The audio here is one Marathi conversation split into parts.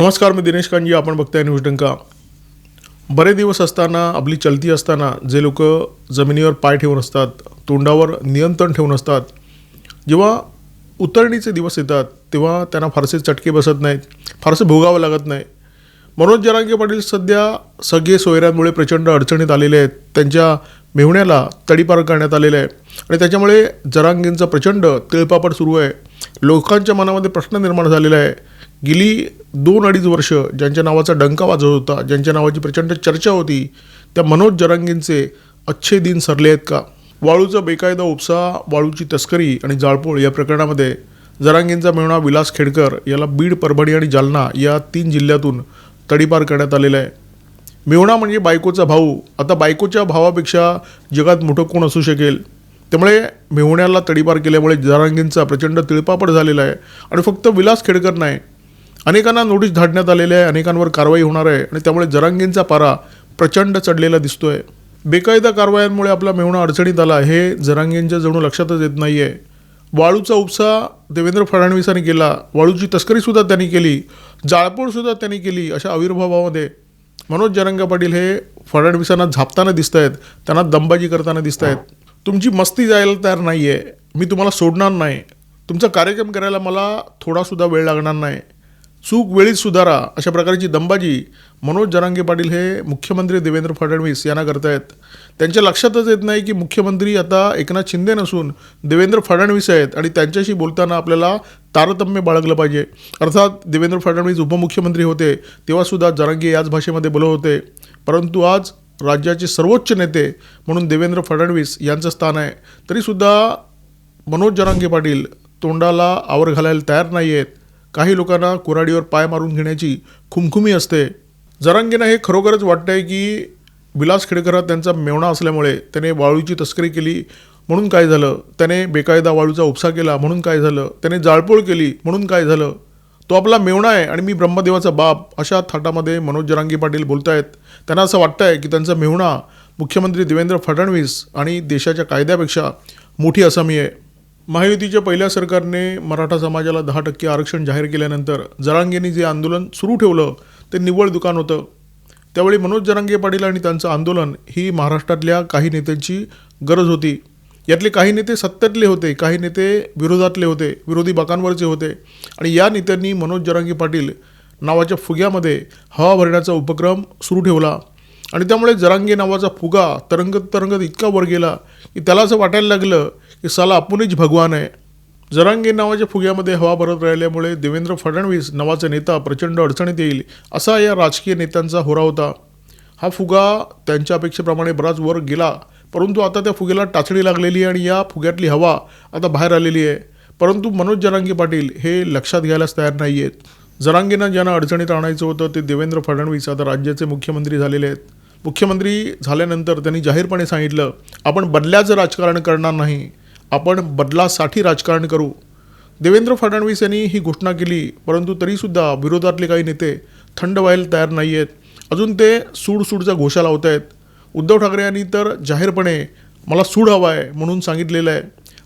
नमस्कार मी दिनेश कांजी आपण बघताय न्यूज डंका. बरे दिवस असताना आपली चलती असताना जे लोक जमिनीवर पाय ठेवून असतात तोंडावर नियंत्रण ठेवून असतात जेव्हा उतरणीचे दिवस येतात तेव्हा त्यांना फारसे चटके बसत नाहीत फारसं भोगावं लागत नाही. मनोज जरांगे पाटील सध्या सगळे सोयऱ्यांमुळे प्रचंड अडचणीत आलेले आहेत. त्यांच्या मेहुण्याला तडीपार करण्यात आलेलं आहे. आणि त्याच्यामुळे जरांगेंचा प्रचंड तिळपापड सुरू आहे. लोकांच्या मनामध्ये प्रश्न निर्माण झालेला आहे. गेली दोन अडीच वर्ष ज्यांच्या नावाचा डंका वाजत होता ज्यांच्या नावाची प्रचंड चर्चा होती त्या मनोज जरांगींचे अच्छे दिन सरले आहेत का? वाळूचा बेकायदा उपसा वाळूची तस्करी आणि जाळपोळ या प्रकरणामध्ये जरांगेंचा मेहणा विलास खेडकर याला बीड परभणी आणि जालना या तीन जिल्ह्यातून तडीपार करण्यात आलेला आहे. मेवणा म्हणजे बायकोचा भाऊ. आता बायकोच्या भावापेक्षा जगात मोठं कोण असू शकेल? त्यामुळे मेवण्याला तडीपार केल्यामुळे जरांगींचा प्रचंड तिळपापड झालेला आहे आणि फक्त विलास खेडकर नाही अनेकांना नोटीस धाडण्यात आलेली आहे अनेकांवर कारवाई होणार आहे आणि त्यामुळे जरांगींचा पारा प्रचंड चढलेला दिसतोय. बेकायदा कारवायांमुळे आपला मेहुणा अडचणीत आला हे जरांगींच्या जणू लक्षातच येत नाही आहे वाळूचा उपसा देवेंद्र फडणवीसांनी केला वाळूची तस्करीसुद्धा त्यांनी केली जाळपोळसुद्धा त्यांनी केली अशा आविर्भावामध्ये मनोज जरंगा पाटील हे फडणवीसांना झापताना दिसत आहेत त्यांना दंबाजी करताना दिसत आहेत तुमची मस्ती जायला तयार नाही आहे मी तुम्हाला सोडणार नाही. तुमचा कार्यक्रम करायला मला थोडासुद्धा वेळ लागणार नाही. चूक वेळीच सुधारा अशा प्रकारची दंबाजी मनोज जरांगे पाटील हे मुख्यमंत्री देवेंद्र फडणवीस यांना करतायत. त्यांच्या लक्षातच येत नाही की मुख्यमंत्री आता एकनाथ शिंदे नसून देवेंद्र फडणवीस आहेत आणि त्यांच्याशी बोलताना आपल्याला तारतम्य बाळगलं पाहिजे. अर्थात देवेंद्र फडणवीस उपमुख्यमंत्री होते तेव्हासुद्धा जरांगे याच भाषेमध्ये बोलत होते. परंतु आज राज्याचे सर्वोच्च नेते म्हणून देवेंद्र फडणवीस यांचं स्थान आहे. तरीसुद्धा मनोज जरांगे पाटील तोंडाला आवर घालायला तयार नाही आहेत काही लोकांना कुऱ्हाडीवर पाय मारून घेण्याची खुमखुमी असते. जरांगेंना हे खरोखरच वाटतंय की विलास खेडकर हा त्यांचा मेवणा असल्यामुळे त्याने वाळूची तस्करी केली म्हणून काय झालं? त्याने बेकायदा वाळूचा उपसा केला म्हणून काय झालं? त्याने जाळपोळ केली म्हणून काय झालं? तो आपला मेवणा आहे आणि मी ब्रह्मदेवाचा बाप अशा थाटामध्ये मनोज जरांगी पाटील बोलत आहेत त्यांना असं वाटतं आहे की त्यांचा मेहुणा मुख्यमंत्री देवेंद्र फडणवीस आणि देशाच्या कायद्यापेक्षा मोठी असामी आहे. महायुतीच्या पहिल्या सरकारने मराठा समाजाला दहा टक्के आरक्षण जाहीर केल्यानंतर जरांगेंनी जे आंदोलन सुरू ठेवलं ते निव्वळ दुकान होतं. त्यावेळी मनोज जरांगे पाटील आणि त्यांचं आंदोलन ही महाराष्ट्रातल्या काही नेत्यांची गरज होती. यातले काही नेते सत्तेतले होते काही नेते विरोधातले होते विरोधी बाकांवरचे होते. आणि या नेत्यांनी मनोज जरांगे पाटील नावाच्या फुग्यामध्ये हवा भरण्याचा उपक्रम सुरू ठेवला. आणि त्यामुळे जरांगे नावाचा फुगा तरंगत तरंगत इतका वर गेला की त्याला असं वाटायला लागलं की साला आपणच भगवान आहे. जरांगे नावाच्या फुग्यामध्ये हवा भरत राहिल्यामुळे देवेंद्र फडणवीस नावाचा नेता प्रचंड अडचणीत येईल असा या राजकीय नेत्यांचा होरा होता. हा फुगा त्यांच्या अपेक्षेप्रमाणे बराच वर गेला परंतु आता त्या फुग्याला टाचणी लागलेली आहे आणि या फुग्यातली हवा आता बाहेर आलेली आहे. परंतु मनोज जरांगे पाटील हे लक्षात घ्यायलाच तयार नाही आहेत जरांगेंना ज्यांना अडचणीत आणायचं होतं ते देवेंद्र फडणवीस आता राज्याचे मुख्यमंत्री झालेले आहेत. मुख्यमंत्री झाल्यानंतर त्यांनी जाहीरपणे सांगितलं आपण बदल्याचं राजकारण करणार नाही आपण बदलासाठी राजकारण करू. देवेंद्र फडणवीस यांनी ही घोषणा केली परंतु तरीसुद्धा विरोधातले काही नेते थंड व्हायला तयार नाही आहेत अजून ते सूडसूडचा घोषा लावत आहेत. उद्धव ठाकरे यांनी तर जाहीरपणे मला सूड हवा आहे म्हणून सांगितलेलं आहे.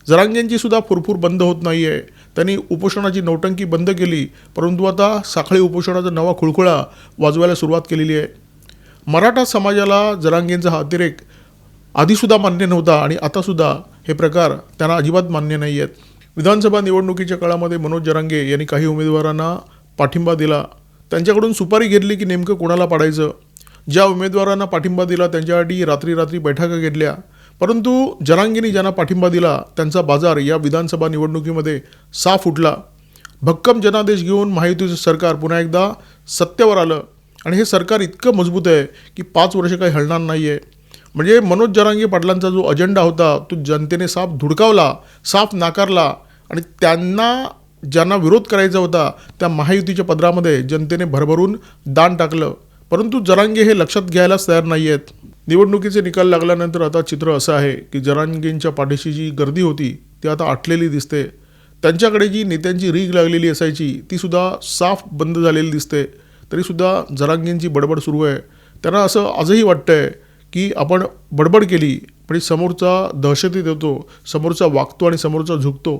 जरांगेंची सुद्धा फुरफूर बंद होत नाही आहे त्यांनी उपोषणाची नौटंकी बंद केली परंतु आता साखळी उपोषणाचा नवा खुळखुळा वाजवायला सुरुवात केलेली आहे. मराठा समाजाला जरांगेंचा हा अतिरेक आधीसुद्धा मान्य नव्हता आणि आतासुद्धा हे प्रकार त्यांना अजिबात मान्य नाही आहेत विधानसभा निवडणुकीच्या काळामध्ये मनोज जरांगे यांनी काही उमेदवारांना पाठिंबा दिला. त्यांच्याकडून सुपारी घेतली की नेमकं कोणाला पाडायचं? ज्या उमेदवारांना पाठिंबा दिला त्यांच्यासाठी रात्री रात्री बैठका घेतल्या. परंतु जरांगेंनी ज्यांना पाठिंबा दिला त्यांचा बाजार या विधानसभा निवडणुकीमध्ये साफ उठला. भक्कम जनादेश घेऊन महायुतीचं सरकार पुन्हा एकदा सत्तेवर आलं. आणि हे सरकार इतकं मजबूत आहे की पाच वर्ष काही हलणार नाही आहे म्हणजे मनोज जरांगे पाटलांचा जो अजेंडा होता तो जनतेने साफ धुडकावला साफ नाकारला आणि त्यांना ज्यांना विरोध करायचा होता त्या महायुतीच्या पदरामध्ये जनतेने भरभरून दान टाकलं. परंतु जरांगे हे लक्षात घ्यायलाच तयार नाही आहेत निवडणुकीचे निकाल लागल्यानंतर आता चित्र असं आहे की जरांगेंच्या पाठीशी जी गर्दी होती ती आता आटलेली दिसते. त्यांच्याकडे जी नेत्यांची रीग लागलेली असायची तीसुद्धा साफ बंद झालेली दिसते. तरीसुद्धा जरांगींची बडबड सुरू आहे. त्यांना असं आजही वाटतं आहे की आपण बडबड केली पण समोरचा दहशतीत येतो समोरचा वागतो आणि समोरचा झुकतो.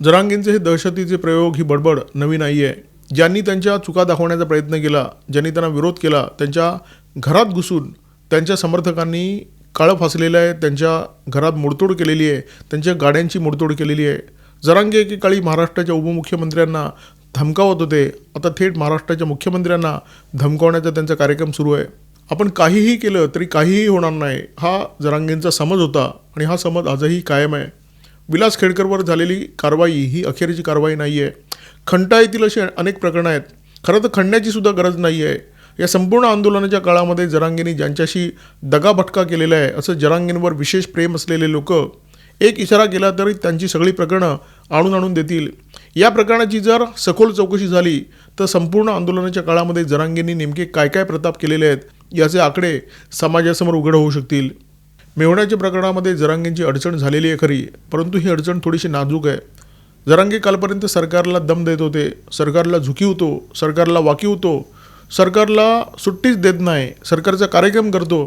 जरांगींचे हे दहशतीचे प्रयोग ही बडबड नवी नाही आहे ज्यांनी त्यांच्या चुका दाखवण्याचा प्रयत्न केला ज्यांनी त्यांना विरोध केला त्यांच्या घरात घुसून त्यांच्या समर्थकांनी काळं फासलेलं आहे त्यांच्या घरात मोडतोड केलेली आहे त्यांच्या गाड्यांची मोडतोड केलेली आहे. जरांगे एकेकाळी महाराष्ट्राच्या उपमुख्यमंत्र्यांना धमकावत होते. आता थेट महाराष्ट्राच्या मुख्यमंत्र्यांना धमकावण्याचा त्यांचा कार्यक्रम सुरू आहे. आपण काहीही केलं तरी काहीही होणार नाही. हा जरांगेंचा समज होता आणि हा समज आजही कायम आहे. विलास खेडकरवर झालेली कारवाई ही अखेरची कारवाई नाही आहे खंडा येतील अशी अनेक प्रकरणं आहेत. खरं तर खंडण्याची सुद्धा गरज नाही आहे या संपूर्ण आंदोलनाच्या काळामध्ये जरांगेंनी ज्यांच्याशी दगाभटका केलेला आहे असं जरांगेंवर विशेष प्रेम असलेले लोक एक इशारा केला तरी त्यांची सगळी प्रकरणं आणून आणून देतील. या प्रकरणाची जर सखोल चौकशी झाली तर संपूर्ण आंदोलनाच्या काळामध्ये जरांगेंनी नेमके काय काय प्रताप केलेले आहेत याचे आकडे समाजासमोर उघड होऊ शकतील. मेवण्याच्या प्रकरणामध्ये जरांगेंची अडचण झालेली आहे खरी परंतु ही अडचण थोडीशी नाजूक आहे. जरांगे कालपर्यंत सरकारला दम देत होते सरकारला झुकीवतो सरकारला वाकीवतो सरकारला सुट्टीच देत नाही सरकारचा कार्यक्रम करतो.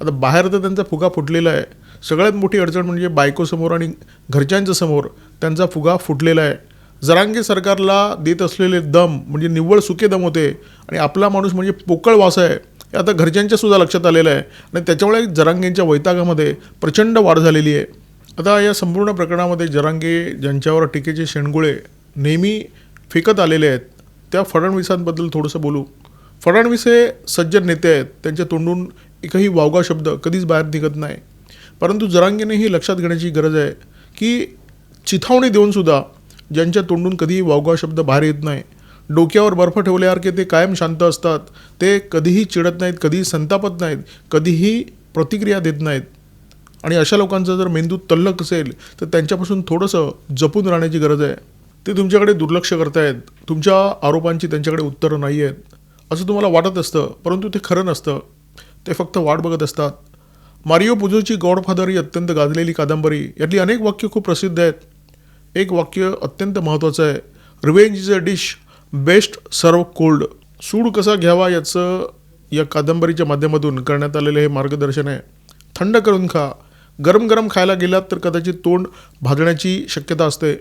आता बाहेर तर त्यांचा फुगा फुटलेला आहे. सगळ्यात मोठी अडचण म्हणजे बायकोसमोर आणि घरच्यांच्या समोर त्यांचा फुगा फुटलेला आहे. जरांगे सरकारला देत असलेले दम म्हणजे निव्वळ सुके दम होते आणि आपला माणूस म्हणजे पोकळ वास आहे. हे आता घरच्यांच्या सुद्धा लक्षात आलेलं आहे. आणि त्याच्यामुळे जरांगेंच्या वैतागामध्ये प्रचंड वाढ झालेली आहे. आता या संपूर्ण प्रकरणामध्ये जरांगे ज्यांच्यावर टीकेचे शेणगुळे नेहमी फेकत आलेले आहेत त्या फडणवीसांबद्दल थोडंसं बोलू. फडणवीस हे सज्जन नेते आहेत. त्यांच्या तोंडून एकही वावगा शब्द कधीच बाहेर निघत नाही. परंतु जरांगेने ही लक्षात घेण्याची गरज आहे की चिथावणी देऊनसुद्धा ज्यांच्या तोंडून कधीही वावगा शब्द बाहेर येत नाही डोक्यावर बर्फ ठेवल्यासारखे ते कायम शांत असतात ते कधीही चिडत नाहीत कधीही संतापत नाहीत कधीही प्रतिक्रिया देत नाहीत. आणि अशा लोकांचा जर मेंदू तल्लक असेल तर त्यांच्यापासून थोडंसं जपून राहण्याची गरज आहे. ते तुमच्याकडे दुर्लक्ष करतायत तुमच्या आरोपांची त्यांच्याकडे उत्तरं नाही आहेत असं तुम्हाला वाटत असतं परंतु ते खरं नसतं. ते फक्त वाट बघत असतात. मारिओ पुझोची गॉडफादर ही अत्यंत गाजलेली कादंबरी. यातली अनेक वाक्य खूप प्रसिद्ध आहेत. एक वाक्य अत्यंत महत्त्वाचं आहे. Revenge is a dish best served cold सूड कसा घ्यावा याचं या कादंबरीच्या माध्यमातून करण्यात आलेलं हे मार्गदर्शन आहे. थंड करून खा. गरम गरम खायला गेलात तर कदाचित तोंड भाजण्याची शक्यता असते.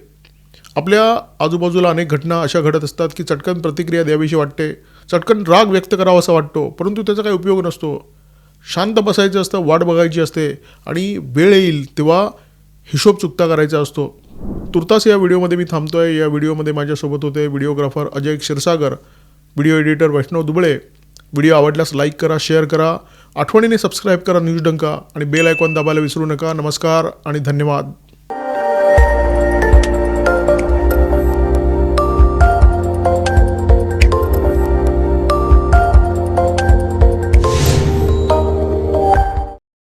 आपल्या आजूबाजूला अनेक घटना अशा घडत असतात की चटकन प्रतिक्रिया द्यावीशी वाटते. चटकन राग व्यक्त करावा असा वाटतो परंतु त्याचा काही उपयोग नसतो. शांत बसायचं असतं वाट बघायची असते आणि वेळ येईल तेव्हा हिशोब चुकता करायचा असतो. तुर्तास या व्हिडिओमध्ये मी थांबतो आहे या व्हिडिओमध्ये माझ्यासोबत होते videographer Ajay Kshirsagar video editor Vaishnav Duble. Video आवडल्यास लाईक करा शेअर करा. आठवणीने सबस्क्राईब करा न्यूज डंका आणि बेल आयकॉन दाबायला विसरू नका. नमस्कार आणि धन्यवाद.